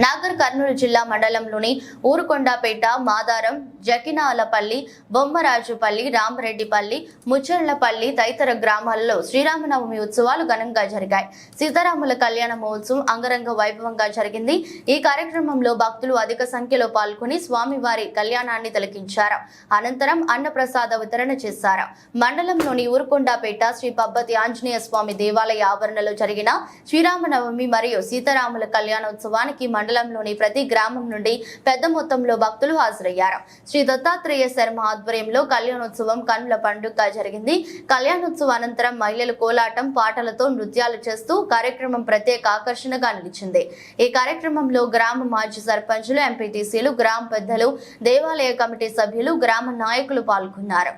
నాగర్ కర్నూలు జిల్లా మండలంలోని ఊరుకొండపేట మాదారం జకినాలపల్లి బొమ్మరాజుపల్లి రామరెడ్డిపల్లి ముచ్చర్లపల్లి తదితర గ్రామాలలో శ్రీరామనవమి ఉత్సవాలు ఘనంగా జరిగాయి. సీతారాముల కళ్యాణ మహోత్సవం అంగరంగ వైభవంగా జరిగింది. ఈ కార్యక్రమంలో భక్తులు అధిక సంఖ్యలో పాల్గొని స్వామివారి కళ్యాణాన్ని తిలకించారు. అనంతరం అన్నప్రసాద వితరణ చేశారు. మండలంలోని ఊరుకొండపేట శ్రీ పబ్బతి ఆంజనేయ స్వామి దేవాలయ ఆవరణలో జరిగిన శ్రీరామనవమి మరియు సీతారాముల కళ్యాణోత్సవానికి మండలంలోని ప్రతి గ్రామం నుండి పెద్ద మొత్తంలో భక్తులు హాజరయ్యారు. శ్రీ దత్తాత్రేయ శర్మ ఆధ్వర్యంలో కళ్యాణోత్సవం కన్నుల పండుగ జరిగింది. కళ్యాణోత్సవం అనంతరం మహిళలు కోలాటం పాటలతో నృత్యాలు చేస్తూ కార్యక్రమం ప్రత్యేక ఆకర్షణగా నిలిచింది. ఈ కార్యక్రమంలో గ్రామ మాజీ సర్పంచులు ఎంపీటీసీలు గ్రామ పెద్దలు దేవాలయ కమిటీ సభ్యులు గ్రామ నాయకులు పాల్గొన్నారు.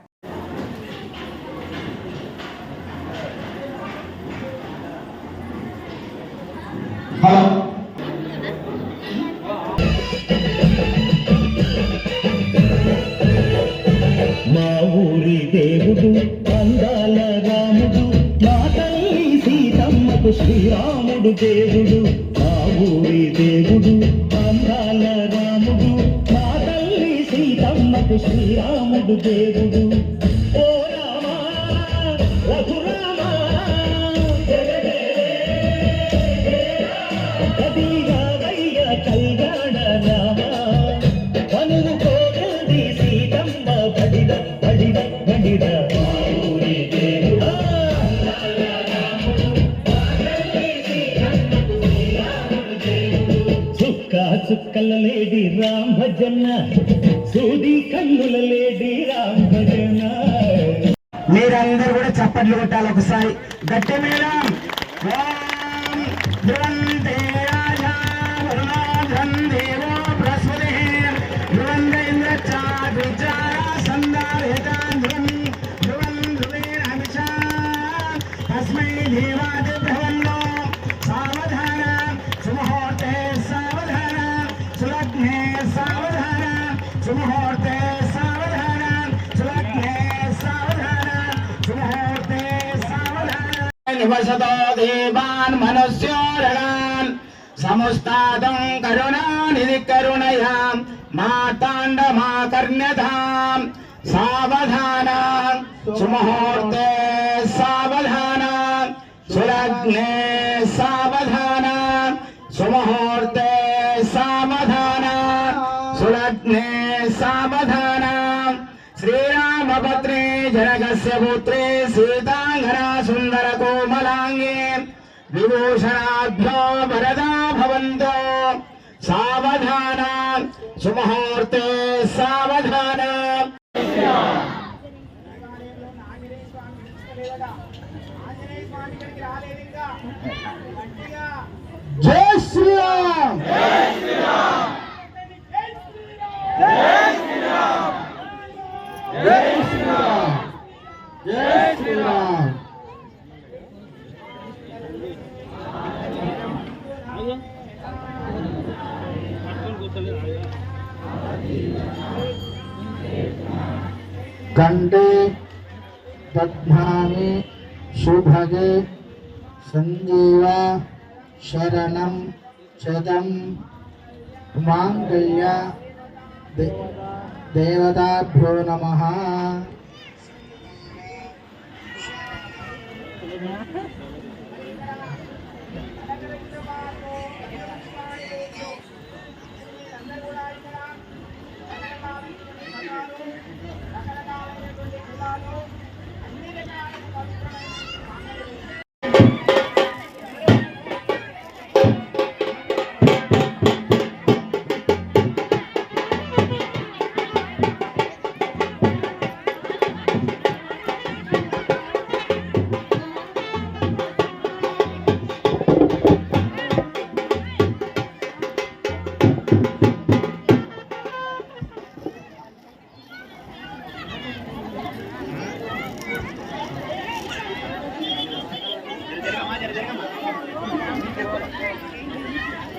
నాకు శ్రీరాముడు దేవుడు మా ఊరి దేవుడు అందాల రాముడు మా తల్లి సీతమ్మకు శ్రీరాముడు దేవుడు. ఓ రామా గాజు చుక్కల లేడి రామ్ భజన సూది కన్నుల లేడి రామ్ భజన మీరందరూ కూడా చప్పట్లు కొట్టాలి ఒకసారి. గట్టి మేడం निवसतो देवान् मनुष्योरगान्। समुस्तादं करुणानिधि करुणयां, माताण्डमाकर्ण्यतां। सावधाना, सुमुहूर्ते सावधाना, सुरग्ने सावधाना। सुमुहूर्ते सावधाना, सुरग्ने सावधाना। श्रीराम శ్రీరామపత్రే జనకస్య పుత్రే సీతాంగనా సుందర కోమలాంగే విభూషణాభ్యో వరదా భవంతో సావధాన సుముహూర్తే సావధాన జై శ్రీరామ్ జై दण्डे दध्नामि सुभगे सञ्जीव शरणं चदं माङ्गल्य दे, देवताभ्यो नमः।